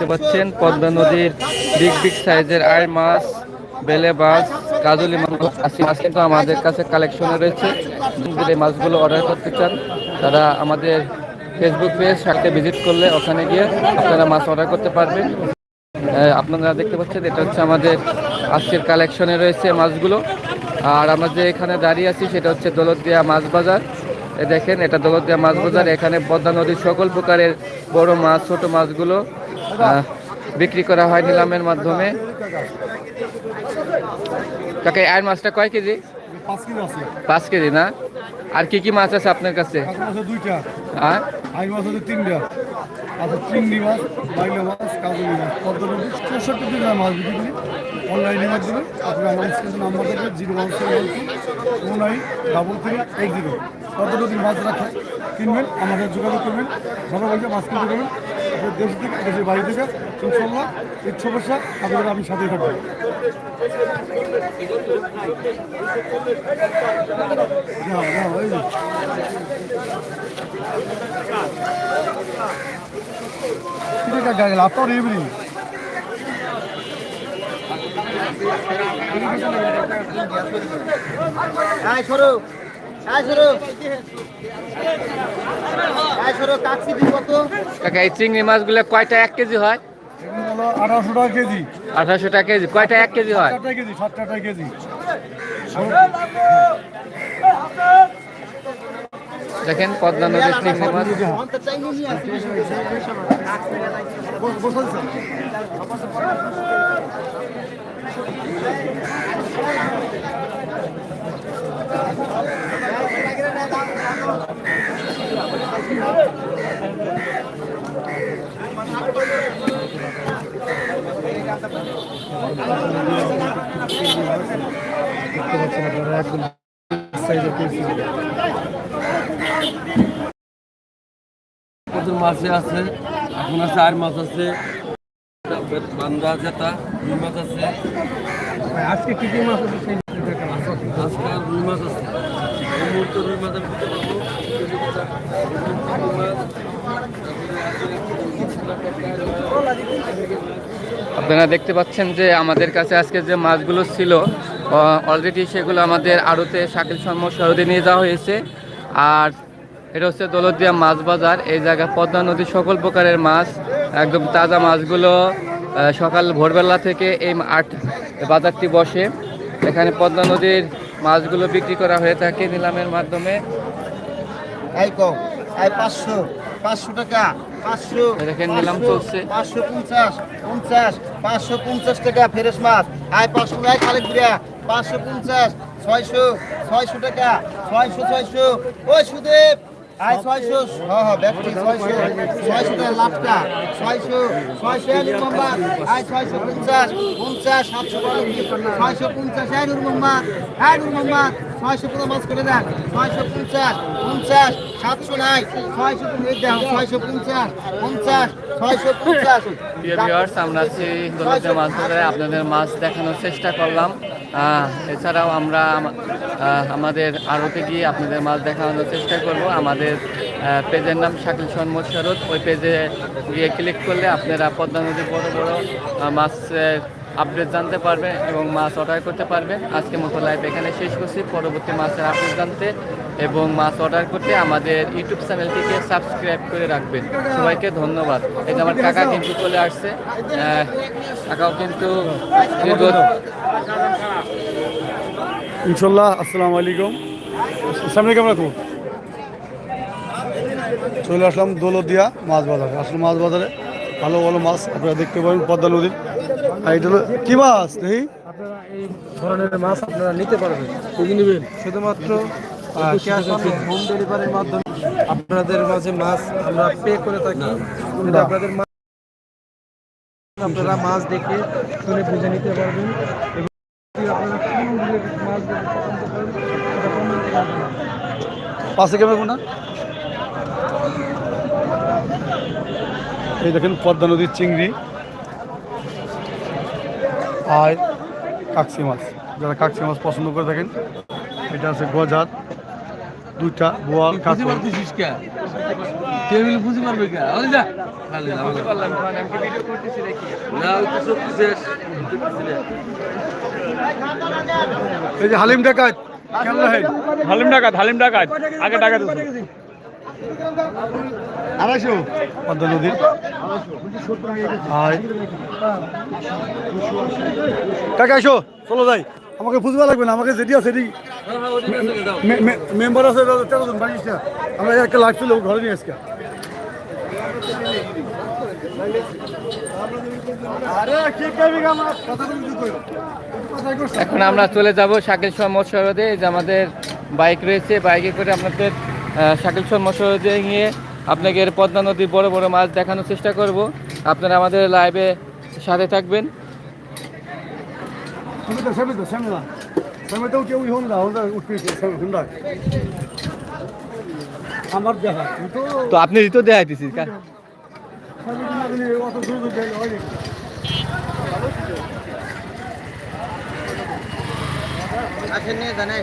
দেখতে পাচ্ছেন পদ্মা নদীর বিগ বিগ সাইজের আয় মাছ, বেলে মাছ, কাজলি মাছ মাছ কিন্তু আমাদের কাছে কালেকশনে রয়েছে। এই মাছগুলো অর্ডার করতে চান, তারা আমাদের ফেসবুক পেজ সাথে ভিজিট করলে ওখানে গিয়ে আপনারা মাছ অর্ডার করতে পারবেন। আপনারা দেখতে পাচ্ছেন, এটা হচ্ছে আমাদের আজকের কালেকশনে রয়েছে মাছগুলো। আর আমরা যে এখানে দাঁড়িয়ে আছি, সেটা হচ্ছে দৌলতদিয়া মাছ বাজার। দেখেন, এটা দৌলতদিয়া মাছ বাজার। এখানে পদ্মা নদীর সকল প্রকারের বড় মাছ, ছোট মাছগুলো বিক্রি করা হয় নিলামের মাধ্যমে। কাকে আর মাছটা কয় কেজি? পাঁচ কেজি না? আর কি কি মাছ আছে আপনার কাছে? মাছ হ্যাঁ রাখে কিনবেন আমাদের যোগাযোগ করবেন ভালোভাবে মাছ কিনতে পারবেন দেশ থেকে দেশের বাড়ি থেকে ইনশাল্লাহ ইচ্ছা বসা আপনাদের আমি সাথে থাকব। এই সরো কাকা এই চিংড়ি মাছগুলো কয়টা এক কেজি হয়? আঠারোশো টাকা কেজি। আঠারোশো টাকা কেজি। কয়টা এক কেজি হয়? কেজি সাতটা টাকা কেজি। দেখেন পদ্মা নদীর চিংড়ি মাছ চাইনি নি আসি দেখতে পাচ্ছেন আপনারা একদম সাইজের পিস প্রচুর মাছে আছে, এখন আছে আর মাছ আছে বান্দা আছে তা মাছ আছে। আজকে কি কি মাছ আছে সেই আজকে আর রুই মাছ আছে এই মুহূর্তে রুই মাছ আমি দিতে পারব রুই মাছ, আপনারা দেখতে পাচ্ছেন যে আমাদের কাছে আজকে যে মাছগুলো ছিল অলরেডি সেগুলো আমাদের আড়তে শাকিল শর্ম সরদে নিয়ে যাওয়া হয়েছে। আর এটা হচ্ছে দৌলতদিয়া মাছ বাজার, এই জায়গায় পদ্মা নদীর সকল প্রকারের মাছ, একদম তাজা মাছগুলো সকাল ভোরবেলা থেকে এই আট বাজারটি বসে। এখানে পদ্মা নদীর মাছগুলো বিক্রি করা হয়ে থাকে নিলামের মাধ্যমে। পাঁচশো পাঁচশো টাকা। দেখেন নিলাম চলছে। পাঁচশো পঞ্চাশ পঞ্চাশ পাঁচশো পঞ্চাশ টাকা ফেরেস মাছ। আয় পাঁচশো আয় খালেক বিরা পাঁচশো পঞ্চাশ ছয়শো ছয়শো টাকা ছয়শো ছয়শো। ওই সুদেব আয় ছয়শো। হ্যাঁ হ্যাঁ ব্যক্তি ছয়শো। ছয়শো টাকা লাভটা। ছয়শো ছয়শো আলু মোহাম্মদ আয় ছয়শো পঞ্চাশ পঞ্চাশ সাতশো ছয়শো পঞ্চাশ আয় নুর মোহাম্মদ আয় নুর মোহাম্মদ আমরা দৌলতদিয়া মাছ বাজারে। আপনাদের মাছ দেখানোর চেষ্টা করলাম। এছাড়াও আমরা আমাদের আড়তে গিয়ে আপনাদের মাছ দেখানোর চেষ্টা করব। আমাদের পেজের নাম শাকিল সন্মত শরৎ। ওই পেজে গিয়ে ক্লিক করলে আপনারা পদ্মা নদীর বড় বড় মাছের আপডেট জানতে পারবেন এবং মাছ অর্ডার করতে পারবেন আজকে মতো লাইভ এখানে শেষ করছি। পরবর্তী মাছের আপডেট জানতে এবং মাছ অর্ডার করতে আমাদের ইউটিউব চ্যানেলটিকে সাবস্ক্রাইব করে রাখবেন। সবাইকে ধন্যবাদ। এই আমার কাকা কিন্তু চলে আসছে। কাকাও কিন্তু ইনশাল্লাহ আসসালামু আলাইকুম। সামনে কেমন রাখব চলে আসলাম দোলদিয়া মাছ বাজারে। আসলে মাছ বাজারে ভালো ভালো মাছ আপনারা দেখতে পাবেন পদ্মা নদীর। আর এটা হলো কি মাছ দেখি আপনারা এই ধরনের মাছ আপনারা নিতে পারবেন। বুঝে নেবেন। শুধুমাত্র হোম ডেলিভারির মাধ্যমে। আপনাদের মাঝে মাছ আমরা পে করে থাকি। আপনাদের মা- আপনারা মাছ দেখে শুনে বুঝে নিতে পারবেন। এবং আপনারা কোন মাছ। পাশে কেমন কোনটা? এই দেখেন পদ্মা নদীর চিংড়ি আর কাকসি মাছ। যারা কাকসি মাছ পছন্দ করে থাকেন এটা আছে গজাত দুইটা বোয়াল টেবিল পারবে। এই যে হালিম ডাকাত হালিম ডাকাত হালিম ডাকাত। আগে ডাকাত আড়াইশো। পদ্মা নদীর। আর কাকা এসো। চলো যাই। আমাকে বুঝবা লাগবে না আমাকে যেটি আছে। মেম্বার আছে তেরো জন বাইশটা আমরা একটা লাগছিল ঘরে নিয়ে আজকে। এখন আমরা চলে যাব শাকিল শহর মৎস্যরোধে এই যে আমাদের বাইক রয়েছে বাইকে করে আপনাদের শাকিল শহর মৎস্যরোধে নিয়ে আপনাকে পদ্মা নদীর বড় বড় মাছ দেখানোর চেষ্টা করব। আপনারা আমাদের লাইভে সাথে থাকবেন। তো আপনি তো দেখাইতেছি নাকি? আসেন নিয়ে জানেন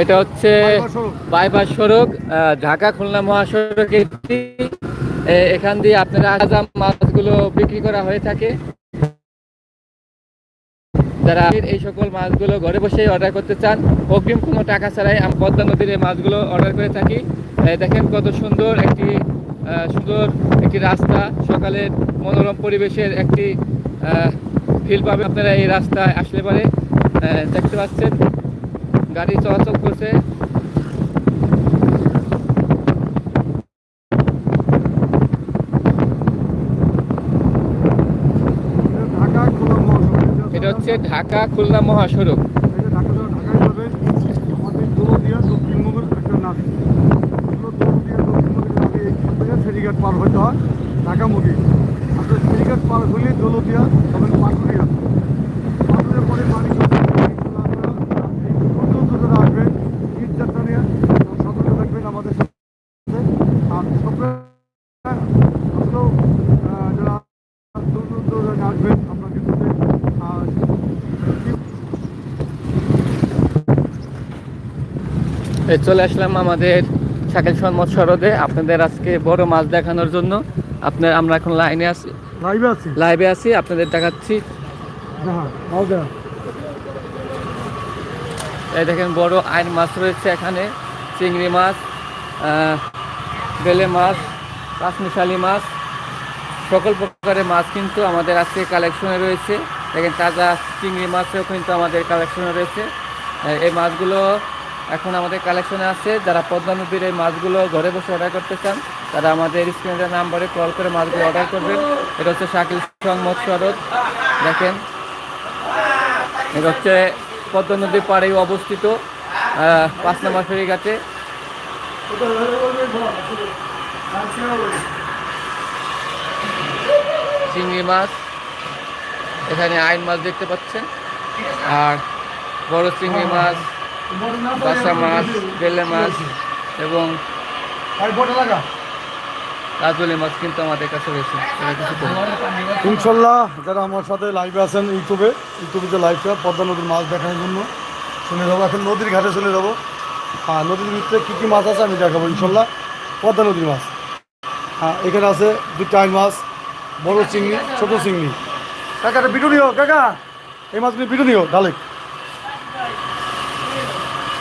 এটা হচ্ছে বাইপাস সড়ক। ঢাকা খুলনা মহাসড়ক এখান দিয়ে আপনারা আজাম মাছগুলো বিক্রি করা হয়ে থাকে। যারা এই সকল মাছগুলো ঘরে বসেই অর্ডার করতে চান, অগ্রিম কোনো টাকা ছাড়াই আমি পদ্মা নদীর এই মাছগুলো অর্ডার করে থাকি। দেখেন কত সুন্দর একটি সুন্দর একটি রাস্তা। সকালের মনোরম পরিবেশের একটি ফিল পাবে আপনারা এই রাস্তায় আসলে পরে। দেখতে পাচ্ছেন। গাড়ি চলাচল করছে। এটা হচ্ছে ঢাকা খুলনা মহাসড়ক এটা ঢাকা থেকে ঢাকায় যাবে আমাদের দৌলদিয়া দক্ষিণবঙ্গের একটা নাম এগুলো দৌলদিয়া দক্ষিণবঙ্গের নামে এইখান থেকে ফেরিঘাট পার হতে হয় ঢাকামুখী আপনার ফেরিঘাট পার হলে দৌলদিয়া তখন পাটুরিয়া পাটুরিয়া পরে মানিকগঞ্জ মানিকগঞ্জ আসবেন ঈদ যাত্রা নিয়ে সকলে থাকবেন আমাদের সাথে আর সকলে আসলেও আহ, যারা দূর দূর দূর আসবেন আমরা কিন্তু আহ, এই চলে আসলাম আমাদের শাকিল সন্মত সরদে আপনাদের আজকে বড় মাছ দেখানোর জন্য। আপনার আমরা এখন লাইনে আছি। লাইভে আছি। লাইভে আছি আপনাদের দেখাচ্ছি। হ্যাঁ এই দেখেন বড় আইন মাছ রয়েছে এখানে। চিংড়ি মাছ বেলে মাছ কাশমিশালি মাছ সকল প্রকারের মাছ কিন্তু আমাদের আজকে কালেকশনে রয়েছে। দেখেন তাজা চিংড়ি মাছও কিন্তু আমাদের কালেকশনে রয়েছে। এই মাছগুলো এখন আমাদের কালেকশনে আছে, যারা পদ্মা নদীর এই মাছগুলো ঘরে বসে অর্ডার করতে চান, তারা আমাদের স্ক্রিনের নাম্বারে কল করে মাছগুলো অর্ডার করবেন। এটা হচ্ছে শাকিল সং মৎস্য আড়ত। দেখেন, এটা হচ্ছে পদ্মা নদীর পাড়েই অবস্থিত পাঁচ নম্বর ফেরিঘাটে চিংড়ি মাছ, এখানে আইন মাছ দেখতে পাচ্ছেন। আর বড় চিংড়ি মাছ বাসা মাছ বেলে মাছ এবং কাজলি মাছ কিন্তু আমাদের কাছে রয়েছে। ইনশাল্লাহ যারা আমার সাথে লাইভে আছেন ইউটিউবে ইউটিউবে যে লাইভটা পদ্মা নদীর মাছ দেখানোর জন্য চলে যাব। এখন নদীর ঘাটে চলে যাব। হ্যাঁ নদীর ভিতরে কী কী মাছ আছে আমি দেখাবো ইনশাল্লাহ। পদ্মা নদীর মাছ। হ্যাঁ এখানে আছে দুটো আইন মাছ বড় চিংড়ি ছোট চিংড়ি। কাকা এটা বিটু নিও কাকা? এই মাছগুলি বিটু নিও ডালে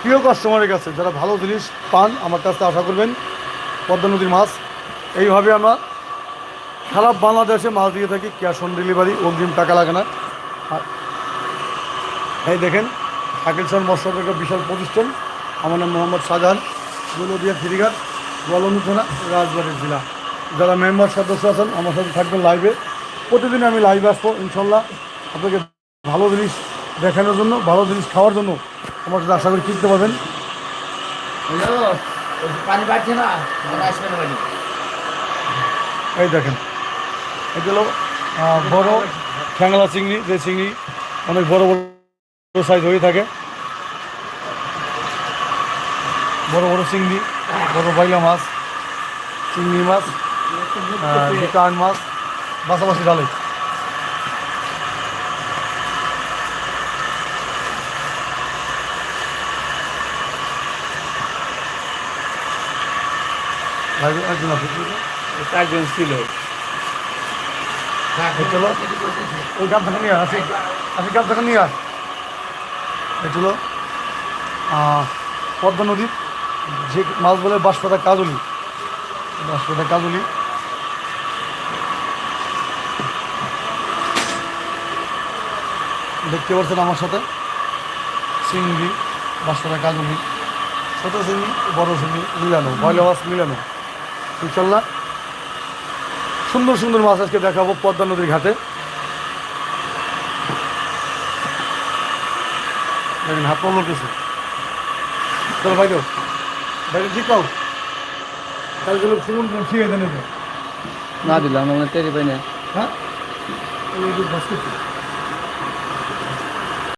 প্রিয় কাস্টমারের কাছে যারা ভালো জিনিস পান আমার কাছে আশা করবেন পদ্মা নদীর মাছ। এইভাবে আমরা খারাপ বাংলাদেশে মাছ দিয়ে থাকি ক্যাশ অন ডেলিভারি অগ্রিম টাকা লাগে না। এই দেখেন আকিলসন মৎস্য একটা বিশাল প্রতিষ্ঠান। আমার নাম মোহাম্মদ শাহজাহান দৌলদিয়া ফিরিঘাট গোয়ালন্দ থানা রাজবাড়ি জেলা। যারা মেম্বার সদস্য আছেন, আমার সাথে থাকবেন লাইভে প্রতিদিন আমি লাইভে আসব, ইনশাল্লাহ। আপনাকে ভালো জিনিস দেখানোর জন্য, ভালো জিনিস খাওয়ার জন্য আমার সাথে আশা করি কিনতে পারবেন। পানি বাড়ছে না? এই দেখেন এটা হলো বড় খ্যাংলা চিংড়ি যে চিংড়ি অনেক বড় বড় সাইজ হয়ে থাকে। বড় বড় চিংড়ি বড় বাইলা মাছ চিংড়ি মাছ কান মাছ বাসাবাসি ডালে একজন ছিল। ওই নিয়ে আসি আসি নিয়ে আস আহ, পদ্মা নদীর যে মাছ বলে বাঁশপাতা কাজলি। বাঁশপাতা কাজলি। দেখতে পাচ্ছেন আমার সাথে চিংড়ি বাঁশপাতা কাজলি। ছোটো চিংড়ি বড় চিংড়ি মিলানো বয়লা মাছ মিলানো। ইনশাল্লাহ। সুন্দর সুন্দর মাছ আজকে দেখাবো পদ্মা নদীর ঘাটে। দেখেন হাত পড়ল কিছু চলো ভাই ভাই ঠিক পাও? কালকে লোক খেয়ে দেন না দিলাম আমরা টেরি পাই না। হ্যাঁ?